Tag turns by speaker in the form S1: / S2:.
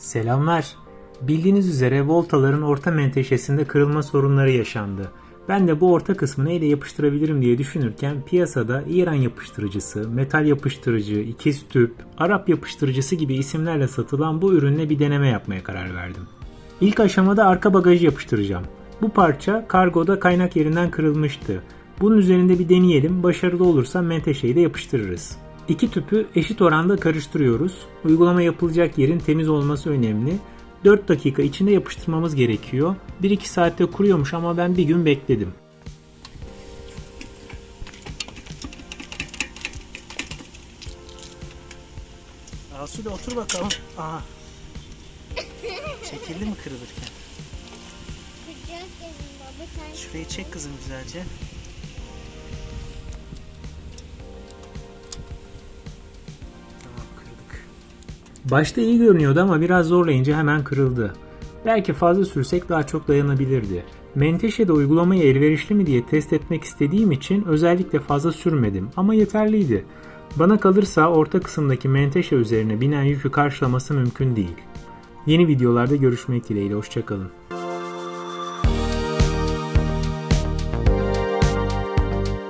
S1: Selamlar. Bildiğiniz üzere voltaların orta menteşesinde kırılma sorunları yaşandı. Ben de bu orta kısmı neyle yapıştırabilirim diye düşünürken piyasada İran yapıştırıcısı, metal yapıştırıcı, ikiz tüp, Arap yapıştırıcısı gibi isimlerle satılan bu ürünle bir deneme yapmaya karar verdim. İlk aşamada arka bagajı yapıştıracağım. Bu parça kargoda kaynak yerinden kırılmıştı. Bunun üzerinde bir deneyelim. Başarılı olursa menteşeyi de yapıştırırız. İki tüpü eşit oranda karıştırıyoruz. Uygulama yapılacak yerin temiz olması önemli. 4 dakika içinde yapıştırmamız gerekiyor. 1-2 saatte kuruyormuş ama ben bir gün bekledim. Asude otur bakalım. Aha. Çekildi mi kırılırken? Şurayı çek kızım güzelce. Başta iyi görünüyordu ama biraz zorlayınca hemen kırıldı. Belki fazla sürsek daha çok dayanabilirdi. Menteşe'de uygulamayı elverişli mi diye test etmek istediğim için özellikle fazla sürmedim ama yeterliydi. Bana kalırsa orta kısımdaki menteşe üzerine binen yükü karşılaması mümkün değil. Yeni videolarda görüşmek dileğiyle hoşçakalın.